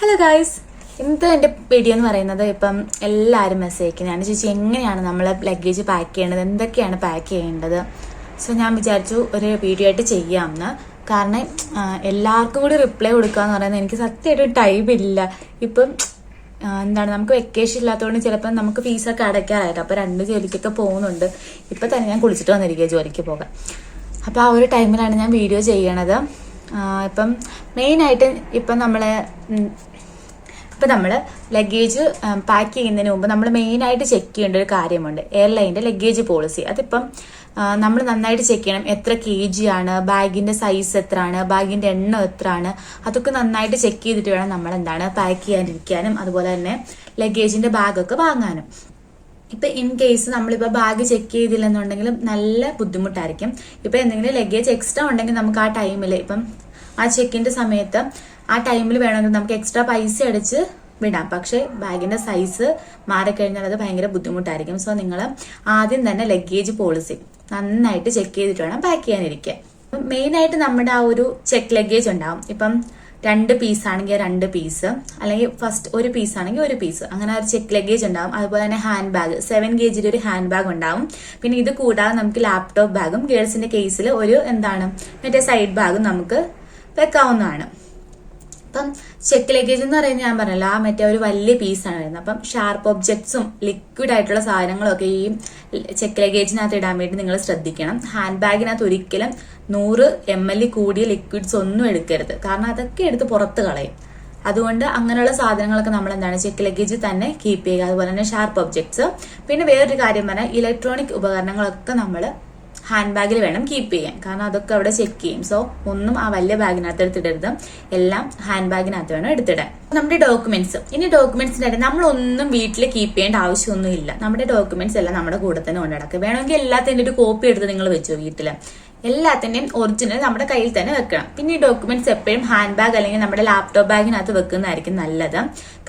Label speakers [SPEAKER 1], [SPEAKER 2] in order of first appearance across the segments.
[SPEAKER 1] Hello guys ഇന്നത്തെ എന്റെ video എന്ന് പറയുന്നത് ഇപ്പം എല്ലാവരും മെസ്സേജ് അയക്കുന്നതാണ് ചേച്ചി എങ്ങനെയാണ് നമ്മൾ ലഗേജ് പാക്ക് ചെയ്യേണ്ടത്? എന്തൊക്കെയാണ് പാക്ക് ചെയ്യേണ്ടത്? സോ ഞാൻ വിചാരിച്ചു ഒരു വീഡിയോ ആയിട്ട് ചെയ്യാമെന്ന് കാരണം എല്ലാവർക്കും കൂടി റിപ്ലൈ കൊടുക്കുക എന്ന് പറയുന്നത് എനിക്ക് സത്യമായിട്ട് ടൈം ഇല്ല. ഇപ്പം എന്താണ് നമുക്ക് വെക്കേഷൻ ഇല്ലാത്തതുകൊണ്ട് ചിലപ്പോൾ നമുക്ക് ഫീസൊക്കെ അടയ്ക്കാറായിട്ട് അപ്പോൾ രണ്ട് ജോലിക്കൊക്കെ പോകുന്നുണ്ട്. ഇപ്പം തന്നെ ഞാൻ കുളിച്ചിട്ട് വന്നിരിക്കുക ജോലിക്ക് പോകാൻ. അപ്പോൾ ആ ഒരു ടൈമിലാണ് ഞാൻ വീഡിയോ ചെയ്യണത്. ഇപ്പം മെയിനായിട്ട് ഇപ്പം നമ്മൾ ഇപ്പം നമ്മൾ ലഗേജ് പാക്ക് ചെയ്യുന്നതിന് മുമ്പ് നമ്മൾ മെയിനായിട്ട് ചെക്ക് ചെയ്യേണ്ട ഒരു കാര്യമുണ്ട്. എയർലൈന്റെ ലഗേജ് പോളിസി അതിപ്പം നമ്മൾ നന്നായിട്ട് ചെക്ക് ചെയ്യണം. എത്ര കെ ജി ആണ് ബാഗിന്റെ സൈസ് എത്രയാണ് ബാഗിന്റെ എണ്ണം എത്രയാണ് അതൊക്കെ നന്നായിട്ട് ചെക്ക് ചെയ്തിട്ട് വേണം നമ്മൾ എന്താണ് പാക്ക് ചെയ്യാനിരിക്കാനും. അതുപോലെ തന്നെ ലഗേജിന്റെ ബാഗൊക്കെ വാങ്ങാനും. ഇപ്പൊ ഇൻ കേസ് നമ്മളിപ്പോ ബാഗ് ചെക്ക് ചെയ്തില്ലെന്നുണ്ടെങ്കിലും നല്ല ബുദ്ധിമുട്ടായിരിക്കും. ഇപ്പൊ എന്തെങ്കിലും ലഗേജ് എക്സ്ട്രാ ഉണ്ടെങ്കിൽ നമുക്ക് ആ ടൈമിൽ ഇപ്പം ആ ചെക്കിന്റെ സമയത്ത് ആ ടൈമിൽ വേണമെങ്കിൽ നമുക്ക് എക്സ്ട്രാ പൈസ അടിച്ച് വിടാം. പക്ഷേ ബാഗിന്റെ സൈസ് മാറിക്കഴിഞ്ഞാൽ അത് ഭയങ്കര ബുദ്ധിമുട്ടായിരിക്കും. സോ നിങ്ങൾ ആദ്യം തന്നെ ലഗേജ് പോളിസി നന്നായിട്ട് ചെക്ക് ചെയ്തിട്ട് വേണം പാക്ക് ചെയ്യാനിരിക്കുക മെയിൻ ആയിട്ട് നമ്മുടെ ആ ഒരു ചെക്ക് ലഗേജ് ഉണ്ടാവും. ഇപ്പം രണ്ട് പീസ് ആണെങ്കിൽ രണ്ട് പീസ് അല്ലെങ്കിൽ ഫസ്റ്റ് ഒരു പീസ് ആണെങ്കിൽ ഒരു പീസ് അങ്ങനെ ഒരു ചെക്ക് ലഗേജ് ഉണ്ടാവും. അതുപോലെ തന്നെ ഹാൻഡ് ബാഗ് സെവൻ ഗേജിൽ ഒരു ഹാൻഡ് ബാഗ് ഉണ്ടാവും. പിന്നെ ഇത് കൂടാതെ നമുക്ക് ലാപ്ടോപ്പ് ബാഗും ഗേൾസിന്റെ കേസിൽ ഒരു എന്താണ്? മറ്റേ സൈഡ് ബാഗും നമുക്ക് വെക്കാവുന്നതാണ്. അപ്പം ചെക്ക് ലഗേജ് എന്ന് പറയുന്നത് ഞാൻ പറഞ്ഞല്ലോ ആ മറ്റേ ഒരു വലിയ പീസാണ് വരുന്നത്. അപ്പം ഷാർപ്പ് ഒബ്ജക്ട്സും ലിക്വിഡ് ആയിട്ടുള്ള സാധനങ്ങളൊക്കെ ഈ ചെക്ക് ലഗേജിനകത്ത് ഇടാൻ വേണ്ടി നിങ്ങൾ ശ്രദ്ധിക്കണം. ഹാൻഡ് ബാഗിനകത്ത് ഒരിക്കലും നൂറ് എം എൽ കൂടിയ ലിക്വിഡ്സ് ഒന്നും എടുക്കരുത്. കാരണം അതൊക്കെ എടുത്ത് പുറത്ത് കളയും. അതുകൊണ്ട് അങ്ങനെയുള്ള സാധനങ്ങളൊക്കെ നമ്മൾ എന്താണ് ചെക്ക് ലഗേജ് തന്നെ കീപ്പ് ചെയ്യുക. അതുപോലെ തന്നെ ഷാർപ്പ് ഒബ്ജക്ട്സ് പിന്നെ വേറൊരു കാര്യം പറഞ്ഞാൽ ഇലക്ട്രോണിക് ഉപകരണങ്ങളൊക്കെ നമ്മൾ ഹാൻഡ് ബാഗിൽ വേണം കീപ്പ് ചെയ്യാൻ. കാരണം അതൊക്കെ അവിടെ ചെക്ക് ചെയ്യും. സോ ഒന്നും ആ വലിയ ബാഗിനകത്ത് എടുത്തിടരുത്. എല്ലാം ഹാൻഡ് ബാഗിനകത്ത് വേണം എടുത്തിടാൻ. നമ്മുടെ ഡോക്യുമെന്റ്സ് ഇനി ഡോക്യുമെന്റ്സിന്റെ നമ്മൾ നമ്മളൊന്നും വീട്ടിൽ കീപ്പ് ചെയ്യേണ്ട ആവശ്യമൊന്നുമില്ല. നമ്മുടെ ഡോക്യുമെന്റ്സ് എല്ലാം നമ്മുടെ കൂടെ തന്നെ കൊണ്ടുനടക്കുക വേണമെങ്കിൽ എല്ലാത്തിന്റെ ഒരു കോപ്പി എടുത്ത് നിങ്ങൾ വെച്ചോ വീട്ടിൽ എല്ലാത്തിന്റെയും ഒറിജിനൽ നമ്മുടെ കയ്യിൽ തന്നെ വെക്കണം. പിന്നെ ഈ ഡോക്യുമെന്റ്സ് എപ്പോഴും ഹാൻഡ് ബാഗ് അല്ലെങ്കിൽ നമ്മുടെ ലാപ്ടോപ്പ് ബാഗിനകത്ത് വെക്കുന്നതായിരിക്കും നല്ലത്.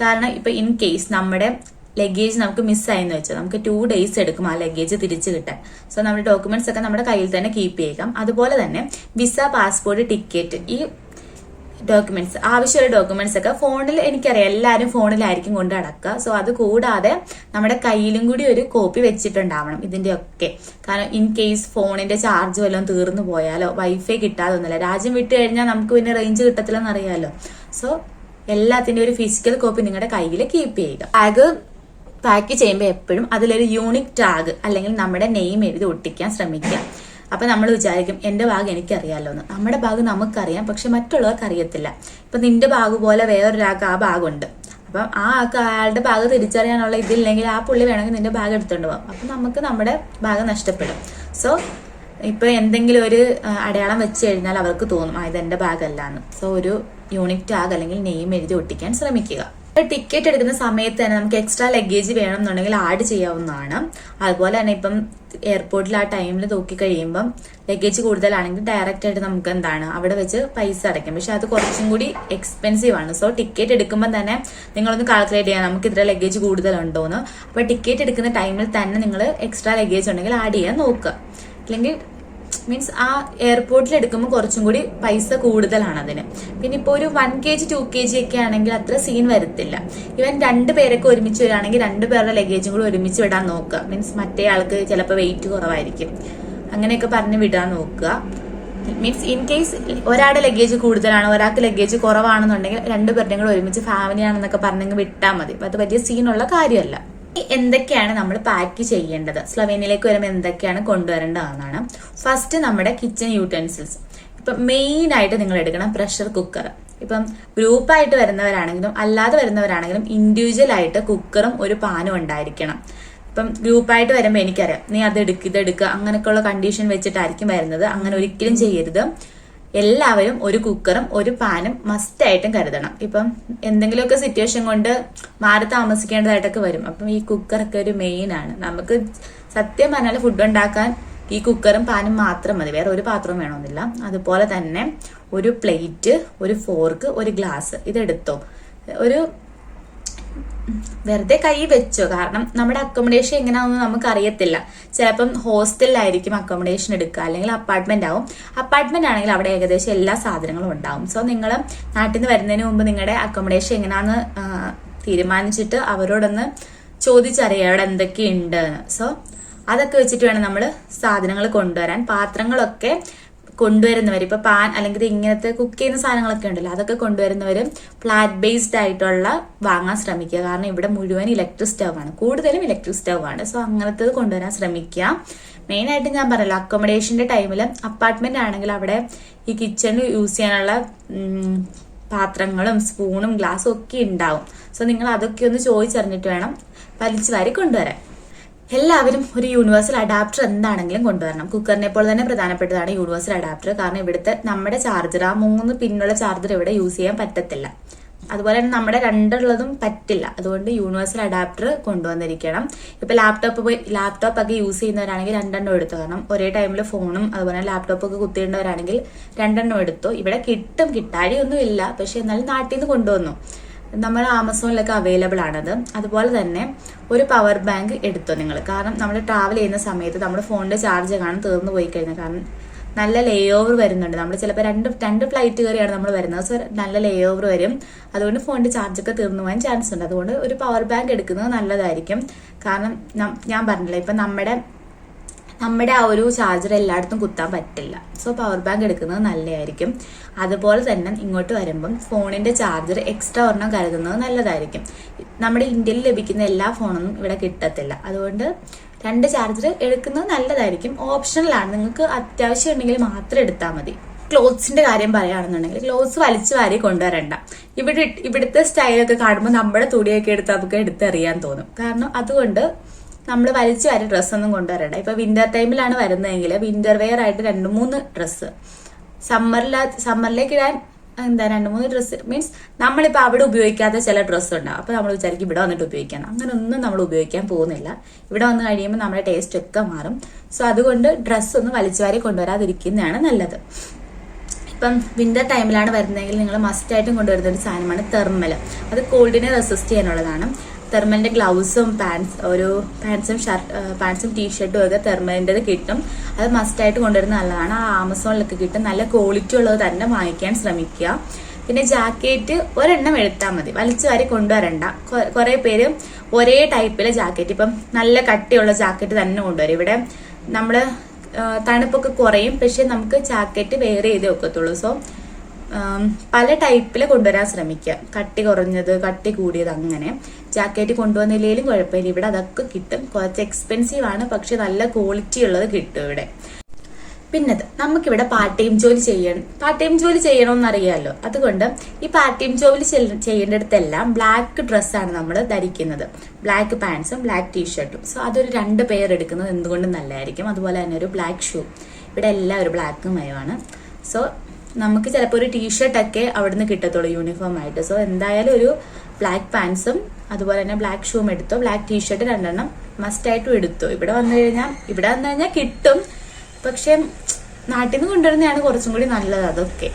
[SPEAKER 1] കാരണം ഇപ്പൊ ഇൻ കേസ് നമ്മുടെ ലഗേജ് നമുക്ക് മിസ്സായെന്ന് വെച്ചാൽ നമുക്ക് ടു ഡേയ്സ് എടുക്കും ആ ലഗേജ് തിരിച്ചു കിട്ടാൻ. സോ നമ്മുടെ ഡോക്യുമെന്റ്സ് ഒക്കെ നമ്മുടെ കയ്യിൽ തന്നെ കീപ്പ് ചെയ്യാം അതുപോലെ തന്നെ വിസ പാസ്പോർട്ട് ടിക്കറ്റ് ഈ ഡോക്യുമെന്റ്സ് ആവശ്യമുള്ള ഡോക്യുമെന്റ്സ് ഒക്കെ ഫോണിൽ എനിക്കറിയാം. എല്ലാവരും ഫോണിലായിരിക്കും കൊണ്ട് നടക്കുക. സോ അത് കൂടാതെ നമ്മുടെ കയ്യിലും കൂടി ഒരു കോപ്പി വെച്ചിട്ടുണ്ടാവണം ഇതിന്റെ ഒക്കെ കാരണം ഇൻ കേസ് ഫോണിന്റെ ചാർജ് വല്ലതും തീർന്നു പോയാലോ വൈഫൈ കിട്ടാതൊന്നുമില്ല. രാജ്യം വിട്ടു കഴിഞ്ഞാൽ നമുക്ക് പിന്നെ റേഞ്ച് കിട്ടത്തില്ലെന്ന് അറിയാലോ സോ എല്ലാത്തിന്റെ ഒരു ഫിസിക്കൽ കോപ്പി നിങ്ങളുടെ കയ്യിൽ കീപ്പ് ചെയ്യുക. ബാഗ് പാക്ക് ചെയ്യുമ്പോൾ എപ്പോഴും അതിലൊരു യൂണിക് ടാഗ് അല്ലെങ്കിൽ നമ്മുടെ നെയിം എഴുതി ഒട്ടിക്കാൻ ശ്രമിക്കുക. അപ്പൊ നമ്മൾ വിചാരിക്കും എന്റെ ഭാഗം എനിക്കറിയാലോ എന്ന് നമ്മുടെ ഭാഗം നമുക്കറിയാം പക്ഷെ മറ്റുള്ളവർക്ക് അറിയത്തില്ല. ഇപ്പൊ നിന്റെ ബാഗ് പോലെ വേറൊരാൾക്ക് ആ ഭാഗമുണ്ട് അപ്പം ആ അയാളുടെ ഭാഗം തിരിച്ചറിയാനുള്ള ഇതില്ലെങ്കിൽ ആ പുള്ളി വേണമെങ്കിൽ നിന്റെ ഭാഗം എടുത്തോണ്ട് പോകാം. അപ്പൊ നമുക്ക് നമ്മുടെ ഭാഗം നഷ്ടപ്പെടും. സോ ഇപ്പൊ എന്തെങ്കിലും ഒരു അടയാളം വെച്ച് കഴിഞ്ഞാൽ അവർക്ക് തോന്നും ആ ഇത് എന്റെ ഭാഗമല്ല എന്ന് സോ ഒരു യൂണിക് ടാഗ് അല്ലെങ്കിൽ നെയിം എഴുതി ഒട്ടിക്കാൻ ശ്രമിക്കുക. ടിക്കറ്റ് എടുക്കുന്ന സമയത്ത് തന്നെ നമുക്ക് എക്സ്ട്രാ ലഗേജ് വേണം എന്നുണ്ടെങ്കിൽ ആഡ് ചെയ്യാവുന്നതാണ്. അതുപോലെ തന്നെ ഇപ്പം എയർപോർട്ടിൽ ആ ടൈമിൽ നോക്കി കഴിയുമ്പം ലഗേജ് കൂടുതലാണെങ്കിൽ ഡയറക്റ്റ് ആയിട്ട് നമുക്ക് എന്താണ് അവിടെ വെച്ച് പൈസ അടയ്ക്കാം. പക്ഷെ അത് കുറച്ചും കൂടി എക്സ്പെൻസീവ് ആണ്. സോ ടിക്കറ്റ് എടുക്കുമ്പോൾ തന്നെ നിങ്ങളൊന്ന് കാൽക്കുലേറ്റ് ചെയ്യാം നമുക്ക് ഇത്ര ലഗേജ് കൂടുതലുണ്ടോന്ന്? അപ്പൊ ടിക്കറ്റ് എടുക്കുന്ന ടൈമിൽ തന്നെ നിങ്ങൾ എക്സ്ട്രാ ലഗേജ് ഉണ്ടെങ്കിൽ ആഡ് ചെയ്യാൻ നോക്കുക. അല്ലെങ്കിൽ മീൻസ് ആ എയർപോർട്ടിൽ എടുക്കുമ്പോൾ കുറച്ചും കൂടി പൈസ കൂടുതലാണ് അതിന്. പിന്നെ ഇപ്പോൾ ഒരു one K G to K G ഒക്കെ ആണെങ്കിൽ അത്ര സീൻ വരത്തില്ല. ഇവൻ രണ്ട് പേരൊക്കെ ഒരുമിച്ച് വരികയാണെങ്കിൽ രണ്ട് പേരുടെ ലഗേജും കൂടി ഒരുമിച്ച് വിടാൻ നോക്കുക. മീൻസ് മറ്റേ ആൾക്ക് ചിലപ്പോൾ വെയിറ്റ് കുറവായിരിക്കും. അങ്ങനെയൊക്കെ പറഞ്ഞ് വിടാൻ നോക്കുക. മീൻസ് ഇൻ കേസ് ഒരാളുടെ ലഗേജ് കൂടുതലാണ് ഒരാൾക്ക് ലഗേജ് കുറവാണെന്നുണ്ടെങ്കിൽ രണ്ടുപേരുടെയും കൂടെ ഒരുമിച്ച് ഫാമിലി ആണെന്നൊക്കെ പറഞ്ഞെങ്കിൽ വിട്ടാൽ മതി. അത് വലിയ സീനുള്ള കാര്യമല്ല. എന്തൊക്കെയാണ് നമ്മൾ പാക്ക് ചെയ്യേണ്ടത്? സ്ലവേനിയയിലേക്ക് വരുമ്പോൾ എന്തൊക്കെയാണ് കൊണ്ടുവരേണ്ടതെന്നാണ് ഫസ്റ്റ് നമ്മുടെ കിച്ചൺ യൂട്ടൻസിൽസ് ഇപ്പം മെയിൻ ആയിട്ട് നിങ്ങൾ എടുക്കണം പ്രഷർ കുക്കർ ഇപ്പം ഗ്രൂപ്പായിട്ട് വരുന്നവരാണെങ്കിലും അല്ലാതെ വരുന്നവരാണെങ്കിലും ഇൻഡിവിജ്വൽ ആയിട്ട് കുക്കറും ഒരു പാനും ഉണ്ടായിരിക്കണം. ഇപ്പം ഗ്രൂപ്പായിട്ട് വരുമ്പോൾ എനിക്കറിയാം നീ അത് എടുക്കുക ഇത് എടുക്കുക അങ്ങനെയൊക്കെയുള്ള കണ്ടീഷൻ വെച്ചിട്ടായിരിക്കും വരുന്നത്. അങ്ങനെ ഒരിക്കലും ചെയ്യരുത്. എല്ലാവരും ഒരു കുക്കറും ഒരു പാനും മസ്റ്റ് ആയിട്ടും കരുതണം. ഇപ്പം എന്തെങ്കിലുമൊക്കെ സിറ്റുവേഷൻ കൊണ്ട് മാറി താമസിക്കേണ്ടതായിട്ടൊക്കെ വരും. അപ്പം ഈ കുക്കറൊക്കെ ഒരു മെയിൻ ആണ്. നമുക്ക് സത്യം പറഞ്ഞാൽ ഫുഡ് ഉണ്ടാക്കാൻ ഈ കുക്കറും പാനും മാത്രം മതി. വേറെ ഒരു പാത്രവും വേണമെന്നില്ല. അതുപോലെ തന്നെ ഒരു പ്ലേറ്റ് ഒരു ഫോർക്ക് ഒരു ഗ്ലാസ് ഇതെടുത്തോ. ഒരു വെറുതെ കൈ വെച്ചോ. കാരണം നമ്മുടെ അക്കോമഡേഷൻ എങ്ങനെയാണെന്ന് നമുക്ക് അറിയത്തില്ല ചിലപ്പം ഹോസ്റ്റലിലായിരിക്കും അക്കോമഡേഷൻ എടുക്കുക. അല്ലെങ്കിൽ അപ്പാർട്ട്മെന്റ് ആവും. അപ്പാർട്ട്മെന്റ് ആണെങ്കിൽ അവിടെ ഏകദേശം എല്ലാ സാധനങ്ങളും ഉണ്ടാവും. സോ നിങ്ങൾ നാട്ടിൽ നിന്ന് വരുന്നതിന് മുമ്പ് നിങ്ങളുടെ അക്കോമഡേഷൻ എങ്ങനെയാണെന്ന് തീരുമാനിച്ചിട്ട് അവരോടൊന്ന് ചോദിച്ചറിയാം അവിടെ എന്തൊക്കെയുണ്ട്? സോ അതൊക്കെ വെച്ചിട്ട് വേണം നമ്മൾ സാധനങ്ങൾ കൊണ്ടുവരാൻ. പാത്രങ്ങളൊക്കെ കൊണ്ടുവരുന്നവർ ഇപ്പൊ പാൻ അല്ലെങ്കിൽ ഇങ്ങനത്തെ കുക്ക് ചെയ്യുന്ന സാധനങ്ങളൊക്കെ ഉണ്ടല്ലോ അതൊക്കെ കൊണ്ടുവരുന്നവർ ഫ്ലാറ്റ് ബേസ്ഡ് ആയിട്ടുള്ള വാങ്ങാൻ ശ്രമിക്കുക. കാരണം ഇവിടെ മുഴുവൻ ഇലക്ട്രിക് സ്റ്റവ് ആണ്. കൂടുതലും ഇലക്ട്രിക് സ്റ്റവ് ആണ്. സോ അങ്ങനത്തേത് കൊണ്ടുവരാൻ ശ്രമിക്കുക. മെയിൻ ആയിട്ട് ഞാൻ പറയല്ലോ അക്കോമഡേഷന്റെ ടൈമിൽ അപ്പാർട്ട്മെന്റ് ആണെങ്കിൽ അവിടെ ഈ കിച്ചണിൽ യൂസ് ചെയ്യാനുള്ള പാത്രങ്ങളും സ്പൂണും ഗ്ലാസും ഒക്കെ ഉണ്ടാവും. സോ നിങ്ങൾ അതൊക്കെ ഒന്ന് ചോദിച്ചറിഞ്ഞിട്ട് വേണം വലിച്ചു വാരി കൊണ്ടുവരാൻ. എല്ലാവരും ഒരു യൂണിവേഴ്സൽ അഡാപ്റ്റർ എന്താണെങ്കിലും കൊണ്ടുവരണം. കുക്കറിനെ പോലെ തന്നെ പ്രധാനപ്പെട്ടതാണ് യൂണിവേഴ്സൽ അഡാപ്റ്റർ കാരണം ഇവിടുത്തെ നമ്മുടെ ചാർജർ ആ മൂന്ന് പിന്നുള്ള ചാർജർ ഇവിടെ യൂസ് ചെയ്യാൻ പറ്റത്തില്ല. അതുപോലെ തന്നെ നമ്മുടെ രണ്ടുള്ളതും പറ്റില്ല. അതുകൊണ്ട് യൂണിവേഴ്സൽ അഡാപ്റ്റർ കൊണ്ടുവന്നിരിക്കണം. ഇപ്പൊ ലാപ്ടോപ്പ് പോയി ലാപ്ടോപ്പ് ഒക്കെ യൂസ് ചെയ്യുന്നവരാണെങ്കിൽ രണ്ടെണ്ണം എടുത്തു. കാരണം ഒരേ ടൈമിൽ ഫോണും അതുപോലെ ലാപ്ടോപ്പ് ഒക്കെ കുത്തിയിടേണ്ടവരാണെങ്കിൽ രണ്ടെണ്ണം എടുത്തു. ഇവിടെ കിട്ടും കിട്ടാഴിയൊന്നും ഇല്ല പക്ഷെ എന്നാലും നാട്ടിൽ നിന്ന് കൊണ്ടുവന്നു. നമ്മുടെ ആമസോണിലൊക്കെ അവൈലബിൾ ആണത്. അതുപോലെ തന്നെ ഒരു പവർ ബാങ്ക് എടുത്തോ നിങ്ങൾ കാരണം നമ്മൾ ട്രാവൽ ചെയ്യുന്ന സമയത്ത് നമ്മുടെ ഫോണിന്റെ ചാർജ് കാണാൻ തീർന്നു പോയി കഴിഞ്ഞാൽ കാരണം നല്ല ലേ ഓവർ വരുന്നുണ്ട്. നമ്മൾ ചിലപ്പോൾ രണ്ട് രണ്ട് ഫ്ലൈറ്റ് കയറിയാണ് നമ്മൾ വരുന്നത്. സോ നല്ല ലേ ഓവർ വരും. അതുകൊണ്ട് ഫോണിന്റെ ചാർജ് ഒക്കെ തീർന്നു പോകാൻ ചാൻസ് ഉണ്ട്. അതുകൊണ്ട് ഒരു പവർ ബാങ്ക് എടുക്കുന്നത് നല്ലതായിരിക്കും. കാരണം ഞാൻ പറഞ്ഞില്ല ഇപ്പം നമ്മുടെ നമ്മുടെ ആ ഒരു ചാർജർ എല്ലായിടത്തും കുത്താൻ പറ്റില്ല. സോ പവർ ബാങ്ക് എടുക്കുന്നത് നല്ലതായിരിക്കും. അതുപോലെ തന്നെ ഇങ്ങോട്ട് വരുമ്പം ഫോണിന്റെ ചാർജർ എക്സ്ട്രാ ഒരെണ്ണം കരുതുന്നത് നല്ലതായിരിക്കും. നമ്മുടെ ഇന്ത്യയിൽ ലഭിക്കുന്ന എല്ലാ ഫോണൊന്നും ഇവിടെ കിട്ടത്തില്ല. അതുകൊണ്ട് രണ്ട് ചാർജർ എടുക്കുന്നത് നല്ലതായിരിക്കും. ഓപ്ഷണലാണ് നിങ്ങൾക്ക് അത്യാവശ്യം ഉണ്ടെങ്കിൽ മാത്രം എടുത്താൽ മതി. ക്ലോത്ത്സിന്റെ കാര്യം പറയുകയാണെന്നുണ്ടെങ്കിൽ ക്ലോത്ത്സ് വലിച്ചു വാരി കൊണ്ടുവരണ്ട. ഇവിടെ ഇവിടുത്തെ സ്റ്റൈലൊക്കെ കാണുമ്പോൾ നമ്മുടെ തുടിയൊക്കെ എടുത്ത് നമുക്ക് എടുത്തറിയാൻ തോന്നും. കാരണം അതുകൊണ്ട് നമ്മൾ വലിച്ചു വാരി ഡ്രസ്സൊന്നും കൊണ്ടുവരണ്ട. ഇപ്പൊ വിന്റർ ടൈമിലാണ് വരുന്നതെങ്കിൽ വിന്റർ വെയർ ആയിട്ട് രണ്ട് മൂന്ന് ഡ്രസ്സ് സമ്മറിൽ സമ്മറിലേക്ക് ഇടാൻ എന്താ രണ്ട് മൂന്ന് ഡ്രസ്സ് മീൻസ് നമ്മളിപ്പോൾ അവിടെ ഉപയോഗിക്കാത്ത ചില ഡ്രസ്സ് ഉണ്ടാവും. അപ്പോൾ നമ്മൾ വിചാരിക്കും ഇവിടെ വന്നിട്ട് ഉപയോഗിക്കണം അങ്ങനെ ഒന്നും നമ്മൾ ഉപയോഗിക്കാൻ പോകുന്നില്ല. ഇവിടെ വന്ന് കഴിയുമ്പോൾ നമ്മുടെ ടേസ്റ്റ് ഒക്കെ മാറും. സോ അതുകൊണ്ട് ഡ്രസ്സ് ഒന്നും വലിച്ചു വാരി കൊണ്ടുവരാതിരിക്കുന്നതാണ് നല്ലത്. ഇപ്പം വിന്റർ ടൈമിലാണ് വരുന്നതെങ്കിൽ നിങ്ങൾ മസ്റ്റായിട്ടും കൊണ്ടുവരുന്ന ഒരു സാധനമാണ് തെർമൽ അത് കോൾഡിനെ റെസിസ്റ്റ് ചെയ്യാനുള്ളതാണ്. തെർമലിന്റെ ഗ്ലൗസും പാൻസ് ഒരു പാൻസും ഷർട്ട് പാൻസും ടീഷർട്ടും ഒക്കെ തെർമലിന്റെ കിട്ടും. അത് മസ്റ്റ് ആയിട്ട് കൊണ്ടുവരുന്നത് നല്ലതാണ്. ആ ആമസോണിലൊക്കെ കിട്ടും. നല്ല ക്വാളിറ്റി ഉള്ളത് തന്നെ വാങ്ങിക്കാൻ ശ്രമിക്കുക. പിന്നെ ജാക്കറ്റ് ഒരെണ്ണം എടുത്താൽ മതി. വലിച്ചു വാരി കൊണ്ടുവരണ്ട. കുറെ പേര് ഒരേ ടൈപ്പിലെ ജാക്കറ്റ്. ഇപ്പം നല്ല കട്ടിയുള്ള ജാക്കറ്റ് തന്നെ കൊണ്ടുവരും. ഇവിടെ നമ്മൾ തണുപ്പൊക്കെ കുറയും. പക്ഷെ നമുക്ക് ജാക്കറ്റ് വെയർ ചെയ്തേ ഒക്കത്തുള്ളൂ സോ പല ടൈപ്പിൽ കൊണ്ടുവരാൻ ശ്രമിക്കുക. കട്ടി കുറഞ്ഞത് കട്ടി കൂടിയത് അങ്ങനെ. ജാക്കറ്റ് കൊണ്ടുവന്നില്ലെങ്കിലും കുഴപ്പമില്ല. ഇവിടെ അതൊക്കെ കിട്ടും. കുറച്ച് എക്സ്പെൻസീവ് ആണ്. പക്ഷെ നല്ല ക്വാളിറ്റി ഉള്ളത് കിട്ടും ഇവിടെ. പിന്നത് നമുക്കിവിടെ പാർട്ട് ടൈം ജോലി ചെയ്യണം. പാർട്ട് ടൈം ജോലി ചെയ്യണമെന്ന് അറിയാമല്ലോ അതുകൊണ്ട് ഈ പാർട്ട് ടൈം ജോലി ചെയ്യേണ്ടടുത്തെല്ലാം ബ്ലാക്ക് ഡ്രസ്സാണ് നമ്മൾ ധരിക്കുന്നത്. ബ്ലാക്ക് പാൻസും ബ്ലാക്ക് ടീഷർട്ടും സോ അതൊരു രണ്ട് പെയർ എടുക്കുന്നത് എന്തുകൊണ്ടും നല്ലതായിരിക്കും? അതുപോലെ തന്നെ ഒരു ബ്ലാക്ക് ഷൂ ഇവിടെ എല്ലാം ഒരു ബ്ലാക്കും മയമാണ്. സോ നമുക്ക് ചിലപ്പോൾ ഒരു ടീഷർട്ടൊക്കെ അവിടുന്ന് കിട്ടത്തുള്ളൂ യൂണിഫോം ആയിട്ട്. സോ എന്തായാലും ഒരു ബ്ലാക്ക് പാൻസും അതുപോലെ തന്നെ ബ്ലാക്ക് ഷൂം എടുത്തു. ബ്ലാക്ക് ടീഷർട്ട് രണ്ടെണ്ണം മസ്റ്റായിട്ടും എടുത്തു. ഇവിടെ വന്നു കഴിഞ്ഞാൽ ഇവിടെ വന്നു കഴിഞ്ഞാൽ കിട്ടും. പക്ഷെ നാട്ടിൽ നിന്ന് കൊണ്ടുവരുന്നതാണ് കുറച്ചും കൂടി നല്ലത് അതൊക്കെ.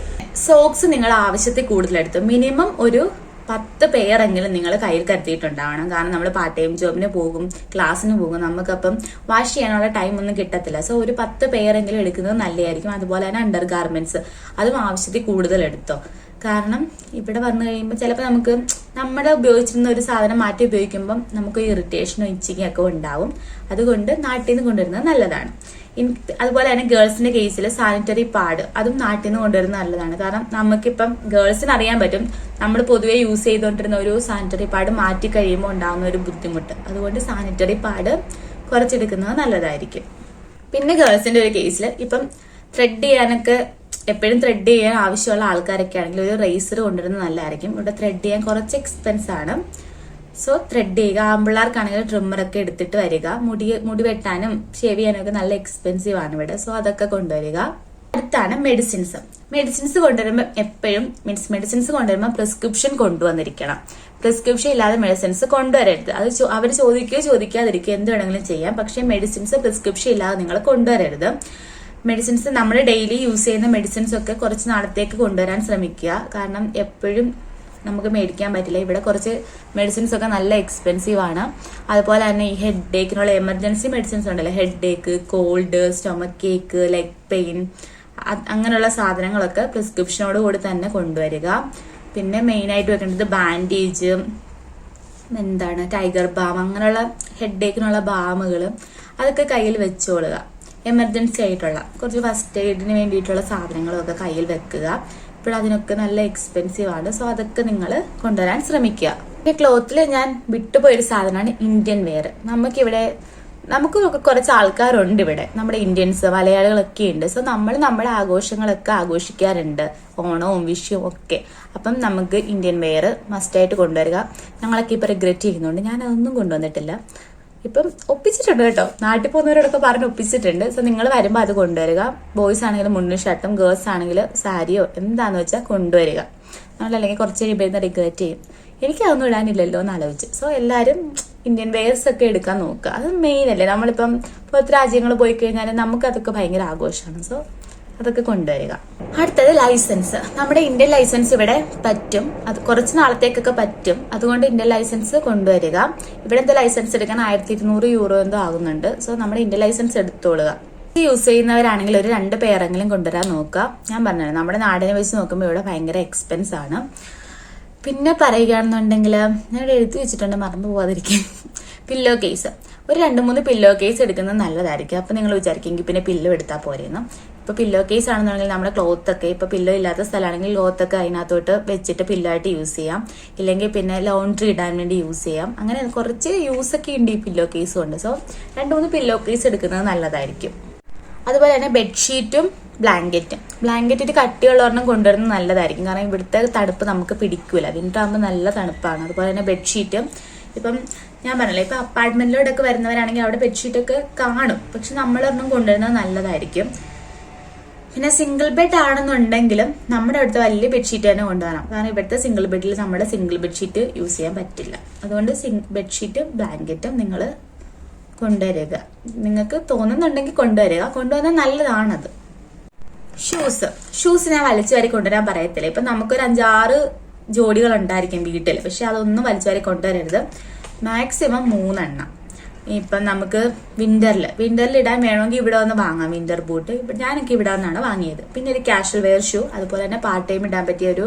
[SPEAKER 1] സോക്സ് നിങ്ങൾ ആവശ്യത്തിൽ കൂടുതലെടുത്തു മിനിമം ഒരു പത്ത് പേരെങ്കിലും നിങ്ങൾ കയ്യിൽ കരുതിയിട്ടുണ്ടാവണം. കാരണം നമ്മൾ പാർട്ട് ടൈം ജോബിന് പോകും ക്ലാസ്സിന് പോകും. നമുക്കപ്പം വാഷ് ചെയ്യാനുള്ള ടൈം ഒന്നും കിട്ടത്തില്ല. സോ ഒരു പത്ത് പേരെങ്കിലും എടുക്കുന്നത് നല്ലതായിരിക്കും. അതുപോലെ തന്നെ അണ്ടർ ഗാർമെന്റ്സ് അതും ആവശ്യത്തിൽ കൂടുതൽ എടുത്തോ. കാരണം ഇവിടെ വന്നു കഴിയുമ്പോൾ ചിലപ്പോൾ നമുക്ക് നമ്മുടെ ഉപയോഗിച്ചിരുന്ന ഒരു സാധനം മാറ്റി ഉപയോഗിക്കുമ്പം നമുക്ക് ഇറിറ്റേഷനോ ഇച്ചിങ്ങോ ഒക്കെ ഉണ്ടാവും. അതുകൊണ്ട് നാട്ടിൽ നിന്ന് കൊണ്ടുവരുന്നത് നല്ലതാണ്. അതുപോലെ തന്നെ ഗേൾസിന്റെ കേസിൽ സാനിറ്ററി പാഡ് അതും നാട്ടിൽ നിന്ന് കൊണ്ടുവരുന്നത് നല്ലതാണ്. കാരണം നമുക്കിപ്പം ഗേൾസിന് അറിയാൻ പറ്റും നമ്മൾ പൊതുവേ യൂസ് ചെയ്തുകൊണ്ടിരുന്ന ഒരു സാനിറ്ററി പാഡ് മാറ്റി കഴിയുമ്പോൾ ഉണ്ടാകുന്ന ഒരു ബുദ്ധിമുട്ട്. അതുകൊണ്ട് സാനിറ്ററി പാഡ് കുറച്ചെടുക്കുന്നത് നല്ലതായിരിക്കും. പിന്നെ ഗേൾസിന്റെ ഒരു കേസിൽ ഇപ്പം ത്രെഡ് ചെയ്യാനൊക്കെ എപ്പോഴും ത്രെഡ് ചെയ്യാൻ ആവശ്യമുള്ള ആൾക്കാരൊക്കെ ആണെങ്കിൽ ഒരു റേസർ കൊണ്ടുവരുന്നത് നല്ലതായിരിക്കും. ഇവിടെ ത്രെഡ് ചെയ്യാൻ കുറച്ച് എക്സ്പെൻസ് ആണ്. സോ ത്രെഡ് ചെയ്യുക. ആമ്പിള്ളേർക്കാണെങ്കിൽ ട്രിമ്മറൊക്കെ എടുത്തിട്ട് വരിക. മുടി മുടി വെട്ടാനും ഷേവ് ചെയ്യാനൊക്കെ നല്ല എക്സ്പെൻസീവ് ആണ് ഇവിടെ. സോ അതൊക്കെ കൊണ്ടുവരിക. അടുത്താണ് മെഡിസിൻസ് മെഡിസിൻസ് കൊണ്ടുവരുമ്പോൾ എപ്പോഴും മീൻസ് മെഡിസിൻസ് കൊണ്ടുവരുമ്പോൾ പ്രിസ്ക്രിപ്ഷൻ കൊണ്ടുവന്നിരിക്കണം. പ്രിസ്ക്രിപ്ഷൻ ഇല്ലാതെ മെഡിസിൻസ് കൊണ്ടുവരരുത്. അത് അവർ ചോദിക്കുകയോ ചോദിക്കാതിരിക്കുകയോ എന്ത് വേണമെങ്കിലും ചെയ്യാം. പക്ഷേ മെഡിസിൻസ് പ്രിസ്ക്രിപ്ഷൻ ഇല്ലാതെ നിങ്ങൾ കൊണ്ടുവരരുത്. മെഡിസിൻസ് നമ്മൾ ഡെയിലി യൂസ് ചെയ്യുന്ന മെഡിസിൻസ് ഒക്കെ കുറച്ച് നാളത്തേക്ക് കൊണ്ടുവരാൻ ശ്രമിക്കുക. കാരണം എപ്പോഴും നമുക്ക് മേടിക്കാൻ പറ്റില്ല. ഇവിടെ കുറച്ച് മെഡിസിൻസ് ഒക്കെ നല്ല എക്സ്പെൻസീവ് ആണ്. അതുപോലെ തന്നെ ഈ ഹെഡ് ഏക്കിനുള്ള എമർജൻസി മെഡിസിൻസ് ഉണ്ടല്ലോ. Headache cold stomach ache leg pain അങ്ങനെയുള്ള സാധനങ്ങളൊക്കെ പ്രിസ്ക്രിപ്ഷനോട് കൂടി തന്നെ കൊണ്ടുവരിക. പിന്നെ മെയിനായിട്ട് വെക്കേണ്ടത് ബാൻഡേജ് എന്താണ് ടൈഗർ ബാം അങ്ങനെയുള്ള ഹെഡ് ഏക്കിനുള്ള ബാമുകൾ അതൊക്കെ കയ്യിൽ വെച്ചോളുക. എമർജൻസി ആയിട്ടുള്ള കുറച്ച് ഫസ്റ്റ് എയ്ഡിന് വേണ്ടിയിട്ടുള്ള സാധനങ്ങളൊക്കെ കയ്യിൽ വെക്കുക. ഇപ്പോൾ അതിനൊക്കെ നല്ല എക്സ്പെൻസീവ് ആണ്. സോ അതൊക്കെ നിങ്ങൾ കൊണ്ടുവരാൻ ശ്രമിക്കുക. പിന്നെ ക്ലോത്തിൽ ഞാൻ വിട്ടുപോയൊരു സാധനമാണ് ഇന്ത്യൻ വെയർ നമുക്കിവിടെ നമുക്ക് കുറച്ച് ആൾക്കാരുണ്ട് ഇവിടെ. നമ്മുടെ ഇന്ത്യൻസ് മലയാളികളൊക്കെ ഉണ്ട്. സോ നമ്മൾ നമ്മുടെ ആഘോഷങ്ങളൊക്കെ ആഘോഷിക്കാറുണ്ട്. ഓണവും വിഷുവും ഒക്കെ. അപ്പം നമുക്ക് ഇന്ത്യൻ വെയർ മസ്റ്റായിട്ട് കൊണ്ടുവരിക. ഞങ്ങളൊക്കെ ഇപ്പം റിഗ്രറ്റ് ചെയ്യുന്നുണ്ട്. ഞാൻ അതൊന്നും കൊണ്ടുവന്നിട്ടില്ല. ഇപ്പം ഒപ്പിച്ചിട്ടുണ്ട് കേട്ടോ. നാട്ടിൽ പോകുന്നവരോടൊക്കെ പറഞ്ഞ് ഒപ്പിച്ചിട്ടുണ്ട്. സോ നിങ്ങൾ വരുമ്പോൾ അത് കൊണ്ടുവരിക. ബോയ്സ് ആണെങ്കിൽ മുണ്ടും ഷർട്ടും ഗേൾസ് ആണെങ്കിൽ സാരിയോ എന്താണെന്ന് വെച്ചാൽ കൊണ്ടുവരിക. നമ്മളല്ലെങ്കിൽ കുറച്ച് കഴിയുമ്പോൾ റിഗ്രറ്റ് ചെയ്യും. എനിക്ക് അതൊന്നും ഇടാനില്ലല്ലോ എന്ന് ആലോചിച്ച്. സോ എല്ലാവരും ഇന്ത്യൻ വെയർസ് ഒക്കെ എടുക്കാൻ നോക്കുക. അത് മെയിൻ അല്ലേ. നമ്മളിപ്പം പുറത്ത് രാജ്യങ്ങൾ പോയി കഴിഞ്ഞാൽ നമുക്ക് അതൊക്കെ ഭയങ്കര ആഘോഷമാണ്. സോ അതൊക്കെ കൊണ്ടുവരിക. അടുത്തത് ലൈസൻസ്. നമ്മുടെ ഇന്ത്യൻ ലൈസൻസ് ഇവിടെ പറ്റും. അത് കുറച്ച് നാളത്തേക്കൊക്കെ പറ്റും. അതുകൊണ്ട് ഇന്ത്യൻ ലൈസൻസ് കൊണ്ടുവരിക. ഇവിടെ എന്താ ലൈസൻസ് എടുക്കാൻ ആയിരത്തി ഇരുന്നൂറ് യൂറോ എന്തോ ആകുന്നുണ്ട്. സോ നമ്മുടെ ഇന്ത്യൻ ലൈസൻസ് എടുത്തോളുക. യൂസ് ചെയ്യുന്നവരാണെങ്കിൽ ഒരു രണ്ട് പേരെങ്കിലും കൊണ്ടുവരാൻ നോക്കുക. ഞാൻ പറഞ്ഞത് നമ്മുടെ നാടിനെ വെച്ച് നോക്കുമ്പോൾ ഇവിടെ ഭയങ്കര എക്സ്പെൻസ് ആണ്. പിന്നെ പറയുകയാണെന്നുണ്ടെങ്കിൽ ഞാൻ എഴുതി വെച്ചിട്ടുണ്ട് മറന്നു പോവാതിരിക്കും പില്ലോ കേസ് ഒരു രണ്ട് മൂന്ന് പില്ലോ കേസ് എടുക്കുന്നത് നല്ലതായിരിക്കും. അപ്പം നിങ്ങൾ വിചാരിക്കുമെങ്കിൽ പിന്നെ പില്ലോ എടുത്താൽ പോരെയെന്ന് ഇപ്പോൾ പില്ലോ കേസ് ആണെന്നുണ്ടെങ്കിൽ നമ്മുടെ ക്ലോത്ത് ഒക്കെ ഇപ്പോൾ പില്ലോ ഇല്ലാത്ത സ്ഥലമാണെങ്കിൽ ക്ലോത്ത് ഒക്കെ അതിനകത്തോട്ട് വെച്ചിട്ട് പില്ലോ ആയിട്ട് യൂസ് ചെയ്യാം. ഇല്ലെങ്കിൽ പിന്നെ ലോണ്ട്രി ഇടാൻ വേണ്ടി യൂസ് ചെയ്യാം. അങ്ങനെ കുറച്ച് യൂസ് ഒക്കെ ഉണ്ട് ഈ പില്ലോ കേസ് കൊണ്ട്. സോ രണ്ട് മൂന്ന് പില്ലോ കേസ് എടുക്കുന്നത് നല്ലതായിരിക്കും. അതുപോലെ തന്നെ ബെഡ്ഷീറ്റും ബ്ലാങ്കറ്റും ബ്ലാങ്കറ്റ് കട്ടിയുള്ള ഒരെണ്ണം കൊണ്ടുവരുന്നത് നല്ലതായിരിക്കും. കാരണം ഇവിടുത്തെ തണുപ്പ് നമുക്ക് പിടിക്കൂല. വിന്റർ ആകുമ്പോൾ നല്ല തണുപ്പാണ്. അതുപോലെ തന്നെ ബെഡ്ഷീറ്റ് ഇപ്പം ഞാൻ പറഞ്ഞില്ലേ ഇപ്പം അപ്പാർട്ട്മെന്റിലോടൊക്കെ വരുന്നവരാണെങ്കിൽ അവിടെ ബെഡ്ഷീറ്റൊക്കെ കാണും. പക്ഷെ നമ്മളൊരെണ്ണം കൊണ്ടുവരുന്നത് നല്ലതായിരിക്കും. പിന്നെ സിംഗിൾ ബെഡ് ആണെന്നുണ്ടെങ്കിലും നമ്മുടെ അടുത്ത് വലിയ ബെഡ്ഷീറ്റ് തന്നെ കൊണ്ടുവരണം. കാരണം ഇവിടുത്തെ സിംഗിൾ ബെഡിൽ നമ്മുടെ സിംഗിൾ ബെഡ്ഷീറ്റ് യൂസ് ചെയ്യാൻ പറ്റില്ല. അതുകൊണ്ട് ബെഡ്ഷീറ്റും ബ്ലാങ്കറ്റും നിങ്ങൾ കൊണ്ടുവരിക. നിങ്ങൾക്ക് തോന്നുന്നുണ്ടെങ്കിൽ കൊണ്ടുവരിക. കൊണ്ടുവന്നാൽ നല്ലതാണത്. ഷൂസ് ഷൂസ് ഞാൻ വലിച്ചു വാരി കൊണ്ടുവരാൻ പറയത്തില്ല. ഇപ്പൊ നമുക്കൊരു അഞ്ചാറ് ജോഡികൾ ഉണ്ടായിരിക്കും വീട്ടിൽ പക്ഷെ അതൊന്നും വലിച്ചുവരെ കൊണ്ടുവരരുത്. മാക്സിമം മൂന്നെണ്ണം. ഇപ്പം നമുക്ക് വിന്ററിൽ വിന്ററിൽ ഇടാൻ വേണമെങ്കിൽ ഇവിടെ വന്ന് വാങ്ങാം വിന്റർ ബൂട്ട് ഞാനൊക്കെ ഇവിടെ നിന്നാണ് വാങ്ങിയത്. പിന്നെ ഒരു കാഷ്വൽ വെയർ ഷൂ അതുപോലെ തന്നെ പാർട്ട് ടൈം ഇടാൻ പറ്റിയ ഒരു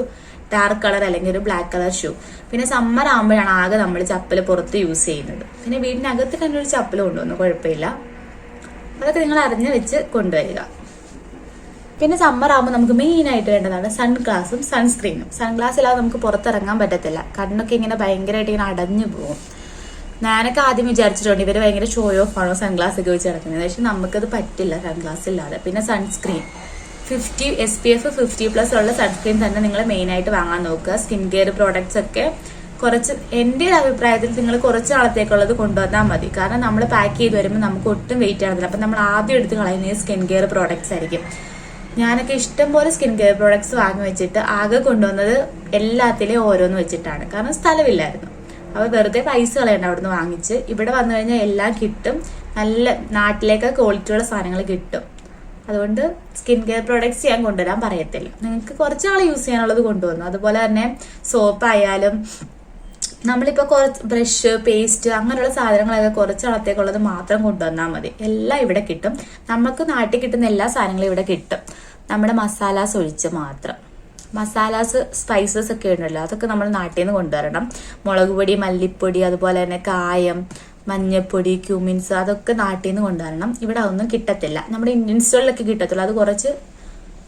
[SPEAKER 1] ഡാർക്ക് കളർ അല്ലെങ്കിൽ ഒരു ബ്ലാക്ക് കളർ ഷൂ പിന്നെ സമ്മർ ആകുമ്പോഴാണ് ആകെ നമ്മൾ ചപ്പൽ പുറത്ത് യൂസ് ചെയ്യുന്നത്. പിന്നെ വീടിനകത്ത് തന്നെ ഒരു ചപ്പൽ കൊണ്ടുവന്നു കുഴപ്പമില്ല. അതൊക്കെ നിങ്ങൾ അറിഞ്ഞു വെച്ച് കൊണ്ടുവരിക. പിന്നെ സമ്മർ ആകുമ്പോൾ നമുക്ക് മെയിൻ ആയിട്ട് വേണ്ടതാണ് സൺഗ്ലാസും സൺസ്ക്രീനും സൺഗ്ലാസ് ഇല്ലാതെ നമുക്ക് പുറത്തിറങ്ങാൻ പറ്റത്തില്ല. കണ്ണൊക്കെ ഇങ്ങനെ ഭയങ്കരമായിട്ട് ഇങ്ങനെ അടഞ്ഞു പോകും. ഞാനൊക്കെ ആദ്യം വിചാരിച്ചിട്ടുണ്ട് ഇവർ ഭയങ്കര ഷോ ഓഫ് ആണോ സൺഗ്ലാസ് ഒക്കെ വെച്ച് നടക്കുന്നത്. പക്ഷെ നമുക്കത് പറ്റില്ല സൺഗ്ലാസ് ഇല്ലാതെ. പിന്നെ sunscreen fifty S P F fifty plus ഉള്ള സൺസ്ക്രീൻ തന്നെ നിങ്ങൾ മെയിൻ ആയിട്ട് വാങ്ങാൻ നോക്കുക. സ്കിൻ കെയർ പ്രോഡക്ട്സ് ഒക്കെ കുറച്ച് എന്റെ അഭിപ്രായത്തിൽ നിങ്ങൾ കുറച്ച് നാളത്തേക്കുള്ളത് കൊണ്ടുവന്നാൽ മതി. കാരണം നമ്മൾ പാക്ക് ചെയ്ത് വരുമ്പോൾ നമുക്ക് ഒട്ടും വെയിറ്റ് ആകുന്നില്ല അപ്പം നമ്മൾ ആദ്യം എടുത്ത് കളയുന്നത് സ്കിൻ കെയർ പ്രോഡക്ട്സ് ആയിരിക്കും. ഞാനൊക്കെ ഇഷ്ടം പോലെ സ്കിൻ കെയർ പ്രോഡക്ട്സ് വാങ്ങി വെച്ചിട്ട് ആകെ കൊണ്ടുവന്നത് എല്ലാത്തിലെയും ഓരോന്ന് വെച്ചിട്ടാണ്. കാരണം സ്ഥലമില്ലായിരുന്നു. അപ്പോൾ വെറുതെ പൈസ കളയണ്ട അവിടുന്ന് വാങ്ങിച്ച്. ഇവിടെ വന്നു കഴിഞ്ഞാൽ എല്ലാം കിട്ടും. നല്ല നാട്ടിലേക്ക് ക്വാളിറ്റിയുള്ള സാധനങ്ങൾ കിട്ടും. അതുകൊണ്ട് സ്കിൻ കെയർ പ്രോഡക്ട്സ് ഞാൻ കൊണ്ടുവരാൻ പറയത്തില്ല. നിങ്ങൾക്ക് കുറച്ച് യൂസ് ചെയ്യാനുള്ളത് കൊണ്ടുവന്നു. അതുപോലെ തന്നെ സോപ്പ് ആയാലും നമ്മളിപ്പോൾ കുറച്ച് ബ്രഷ് പേസ്റ്റ് അങ്ങനെയുള്ള സാധനങ്ങളൊക്കെ കുറച്ച് അളത്തേക്കുള്ളത് മാത്രം കൊണ്ടുവന്നാൽ മതി. എല്ലാം ഇവിടെ കിട്ടും. നമുക്ക് നാട്ടിൽ കിട്ടുന്ന എല്ലാ സാധനങ്ങളും ഇവിടെ കിട്ടും. നമ്മുടെ മസാലാസ് ഒഴിച്ച് മാത്രം. മസാലാസ് സ്പൈസസ് ഒക്കെ ഉണ്ടല്ലോ അതൊക്കെ നമ്മൾ നാട്ടിൽ നിന്ന് കൊണ്ടുവരണം. മുളക് പൊടി മല്ലിപ്പൊടി അതുപോലെ തന്നെ കായം മഞ്ഞപ്പൊടി ക്യൂമിൻസ് അതൊക്കെ നാട്ടിൽ നിന്ന് കൊണ്ടുവരണം. ഇവിടെ അതൊന്നും കിട്ടത്തില്ല. നമ്മുടെ ഇന്ത്യൻ സ്റ്റോറിലൊക്കെ കിട്ടത്തുള്ളൂ. അത് കുറച്ച്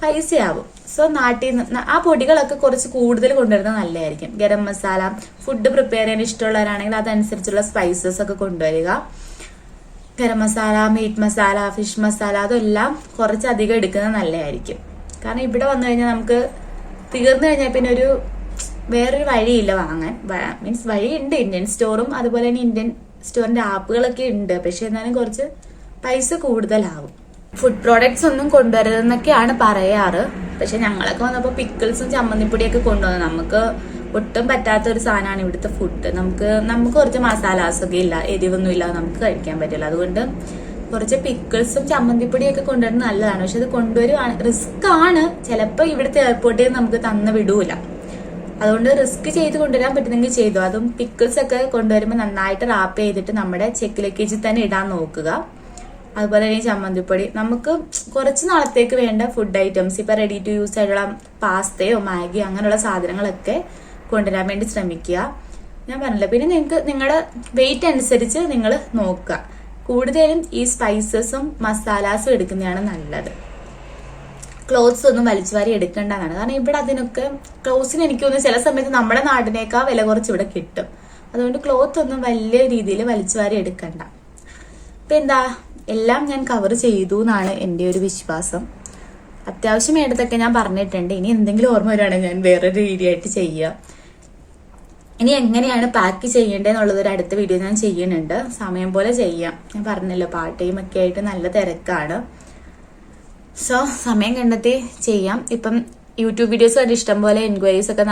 [SPEAKER 1] പൈസയാവും. സോ നാട്ടിൽ നിന്ന് ആ പൊടികളൊക്കെ കുറച്ച് കൂടുതൽ കൊണ്ടുവരുന്നത് നല്ലതായിരിക്കും. ഗരം മസാല ഫുഡ് പ്രിപ്പയർ ചെയ്യാൻ ഇഷ്ടമുള്ളവരാണെങ്കിൽ അതനുസരിച്ചുള്ള സ്പൈസസ് ഒക്കെ കൊണ്ടുവരിക. ഗരം മസാല മീറ്റ് മസാല ഫിഷ് മസാല അതെല്ലാം കുറച്ചധികം എടുക്കുന്നത് നല്ലതായിരിക്കും. കാരണം ഇവിടെ വന്നു കഴിഞ്ഞാൽ നമുക്ക് തീർന്നു കഴിഞ്ഞാൽ പിന്നെ ഒരു വേറൊരു വഴിയില്ല വാങ്ങാൻ. മീൻസ് വഴിയുണ്ട് ഇന്ത്യൻ സ്റ്റോറും അതുപോലെ തന്നെ ഇന്ത്യൻ സ്റ്റോറിന്റെ ആപ്പുകളൊക്കെ ഉണ്ട്. പക്ഷെ എന്നാലും കുറച്ച് പൈസ കൂടുതലാവും. ഫുഡ് പ്രോഡക്ട്സ് ഒന്നും കൊണ്ടുവരരുതെന്നൊക്കെയാണ് പറയാറ്. പക്ഷെ ഞങ്ങളൊക്കെ വന്നപ്പോൾ പിക്കിൾസും ചമ്മന്തിപ്പൊടിയൊക്കെ കൊണ്ടുവന്നു. നമുക്ക് ഒട്ടും പറ്റാത്ത ഒരു സാധനമാണ് ഇവിടുത്തെ ഫുഡ് നമുക്ക് നമുക്ക് കുറച്ച് മസാലാസൊക്കെ ഇല്ല എരിവൊന്നും ഇല്ലാതെ നമുക്ക് കഴിക്കാൻ പറ്റില്ല. അതുകൊണ്ട് കുറച്ച് പിക്കിൾസും ചമ്മന്തിപ്പൊടിയൊക്കെ കൊണ്ടുവരുന്നത് നല്ലതാണ്. പക്ഷെ അത് കൊണ്ടുവരുവാണ് റിസ്ക് ആണ്. ചിലപ്പോൾ ഇവിടുത്തെ എയർപോർട്ടിൽ നമുക്ക് തന്ന് വിടൂല. അതുകൊണ്ട് റിസ്ക് ചെയ്ത് കൊണ്ടുവരാൻ പറ്റുന്നെങ്കിൽ ചെയ്തു. അതും പിക്കിൾസ് ഒക്കെ കൊണ്ടുവരുമ്പോൾ നന്നായിട്ട് റാപ്പ് ചെയ്തിട്ട് നമ്മുടെ ചെക്ക് ലഗേജിൽ തന്നെ ഇടാൻ നോക്കുക. അതുപോലെ തന്നെ ചമ്മന്തിപ്പൊടി. നമുക്ക് കുറച്ച് നാളത്തേക്ക് വേണ്ട ഫുഡ് ഐറ്റംസ് ഇപ്പൊ റെഡി ടു യൂസ് ആയിട്ടുള്ള പാസ്തയോ മാഗിയോ അങ്ങനെയുള്ള സാധനങ്ങളൊക്കെ കൊണ്ടുവരാൻ വേണ്ടി ശ്രമിക്കുക. ഞാൻ പറഞ്ഞില്ല പിന്നെ നിങ്ങൾക്ക് നിങ്ങളുടെ വെയിറ്റ് അനുസരിച്ച് നിങ്ങൾ നോക്കുക. കൂടുതലും ഈ സ്പൈസസും മസാലാസും എടുക്കുന്നതാണ് നല്ലത്. ക്ലോത്ത്സ് ഒന്നും വലിച്ചു വാരി എടുക്കേണ്ടതാണ് കാരണം ഇവിടെ അതിനൊക്കെ ക്ലോത്ത്സിന് എനിക്ക് തോന്നുന്നു ചില സമയത്ത് നമ്മുടെ നാടിനേക്കാൾ വില കുറച്ച് ഇവിടെ കിട്ടും. അതുകൊണ്ട് ക്ലോത്ത് ഒന്നും വലിയ രീതിയിൽ വലിച്ചു വാരി എടുക്കണ്ട. ഇപ്പൊ എന്താ? എല്ലാം ഞാൻ കവർ ചെയ്തു എന്നാണ് എന്റെ ഒരു വിശ്വാസം. അത്യാവശ്യം വേണ്ടതൊക്കെ ഞാൻ പറഞ്ഞിട്ടുണ്ട്. ഇനി എന്തെങ്കിലും ഓർമ്മ വരികയാണെങ്കിൽ ഞാൻ വേറൊരു രീതിയായിട്ട് ചെയ്യുക ഇനി എങ്ങനെയാണ് പാക്ക് ചെയ്യേണ്ടതെന്നുള്ളത് ഒരു അടുത്ത വീഡിയോ ഞാൻ ചെയ്യുന്നുണ്ട്. സമയം പോലെ ചെയ്യാം. ഞാൻ പറഞ്ഞല്ലോ പാർട്ട് ടൈം ഒക്കെ ആയിട്ട് നല്ല തിരക്കാണ്. സോ സമയം കണ്ടെത്തി ചെയ്യാം. ഇപ്പം യൂട്യൂബ് വീഡിയോസ് കണ്ട് ഇഷ്ടംപോലെ എൻക്വയറീസ് ഒക്കെ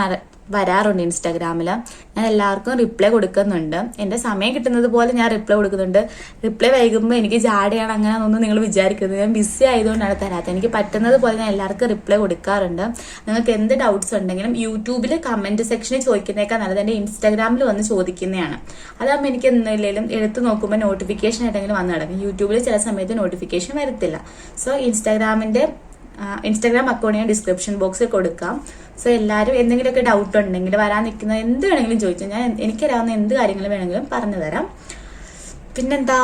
[SPEAKER 1] വരാറുണ്ട് ഇൻസ്റ്റാഗ്രാമിൽ ഞാൻ എല്ലാവർക്കും റിപ്ലൈ കൊടുക്കുന്നുണ്ട്. എന്റെ സമയം കിട്ടുന്നത് പോലെ ഞാൻ റിപ്ലൈ കൊടുക്കുന്നുണ്ട്. റിപ്ലൈ വൈകുമ്പോൾ എനിക്ക് ജാടയാണ് അങ്ങനെ ഒന്നും നിങ്ങൾ വിചാരിക്കുന്നത് ഞാൻ ബിസി ആയതുകൊണ്ടാണ് തരാത്തത്. എനിക്ക് പറ്റുന്നത് പോലെ ഞാൻ എല്ലാവർക്കും റിപ്ലൈ കൊടുക്കാറുണ്ട്. നിങ്ങൾക്ക് എന്ത് ഡൗട്ട്സ് ഉണ്ടെങ്കിലും യൂട്യൂബിൽ കമന്റ് സെക്ഷനിൽ ചോദിക്കുന്നേക്കാൾ നല്ലത് എന്റെ ഇൻസ്റ്റാഗ്രാമിൽ വന്ന് ചോദിക്കുന്നതാണ്. അതാകുമ്പോൾ എനിക്ക് എന്തെങ്കിലും എടുത്ത് നോക്കുമ്പോൾ നോട്ടിഫിക്കേഷൻ ആയിട്ടെങ്കിലും വന്ന് കിടക്കും. യൂട്യൂബിൽ ചില സമയത്ത് നോട്ടിഫിക്കേഷൻ വരത്തില്ല. സോ ഇൻസ്റ്റാഗ്രാമിന്റെ ഇൻസ്റ്റാഗ്രാം അക്കൗണ്ട് ഞാൻ ഡിസ്ക്രിപ്ഷൻ ബോക്സിൽ കൊടുക്കാം. സോ എല്ലാവരും എന്തെങ്കിലുമൊക്കെ ഡൗട്ട് ഉണ്ടെങ്കിൽ വരാൻ നിൽക്കുന്ന എന്ത് വേണമെങ്കിലും ചോദിച്ചു. ഞാൻ എനിക്കറിയാവുന്ന എന്ത് കാര്യങ്ങൾ വേണമെങ്കിലും പറഞ്ഞു തരാം. പിന്നെന്താ?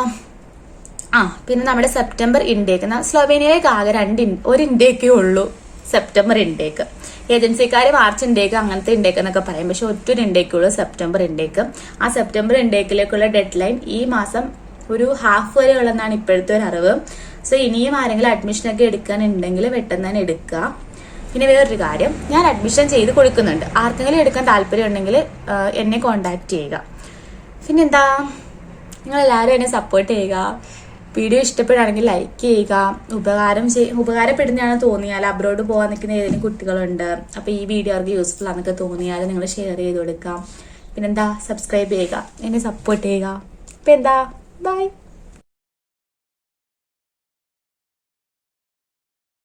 [SPEAKER 1] ആ പിന്നെ നമ്മുടെ സെപ്റ്റംബർ ഇൻടേക്ക് സ്ലോവേനിയയിലേക്ക് ആകെ രണ്ട് ഒരു ഇൻടേക്കേ ഉള്ളൂ. സെപ്റ്റംബർ ഇൻടേക്ക് ഏജൻസിക്കാർ മാർച്ച് ഇൻടേക്ക് അങ്ങനത്തെ ഇൻടേക്ക് എന്നൊക്കെ പറയും. പക്ഷെ ഒറ്റൊരു ഇൻടേക്കേ ഉള്ളൂ സെപ്റ്റംബർ ഇൻടേക്ക് ആ സെപ്റ്റംബർ ഇൻടേക്കിലേക്കുള്ള ഡെഡ് ലൈൻ ഈ മാസം ഒരു ഹാഫ് വരെ ഉള്ളതെന്നാണ് ഇപ്പോഴത്തെ ഒരു അറിവ്. സോ ഇനിയും ആരെങ്കിലും അഡ്മിഷനൊക്കെ എടുക്കാനുണ്ടെങ്കിൽ പെട്ടെന്ന് തന്നെ എടുക്കുക. പിന്നെ വേറൊരു കാര്യം. ഞാൻ അഡ്മിഷൻ ചെയ്ത് കൊടുക്കുന്നുണ്ട്. ആർക്കെങ്കിലും എടുക്കാൻ താല്പര്യം ഉണ്ടെങ്കിൽ എന്നെ കോണ്ടാക്ട് ചെയ്യുക. പിന്നെന്താ? നിങ്ങൾ എല്ലാവരും എന്നെ സപ്പോർട്ട് ചെയ്യുക. വീഡിയോ ഇഷ്ടപ്പെടുകയാണെങ്കിൽ ലൈക്ക് ചെയ്യുക. ഉപകാരം ചെയ് ഉപകാരപ്പെടുന്നതാണ് തോന്നിയാൽ അബ്രോഡ് പോകാൻ നിൽക്കുന്ന ഏതെങ്കിലും കുട്ടികളുണ്ട്. അപ്പോൾ ഈ വീഡിയോ അവർക്ക് യൂസ്ഫുൾ ആണെന്നൊക്കെ തോന്നിയാൽ നിങ്ങൾ ഷെയർ ചെയ്ത് കൊടുക്കാം. പിന്നെന്താ? സബ്സ്ക്രൈബ് ചെയ്യുക. എന്നെ സപ്പോർട്ട് ചെയ്യുക. അപ്പം എന്താ? ബൈ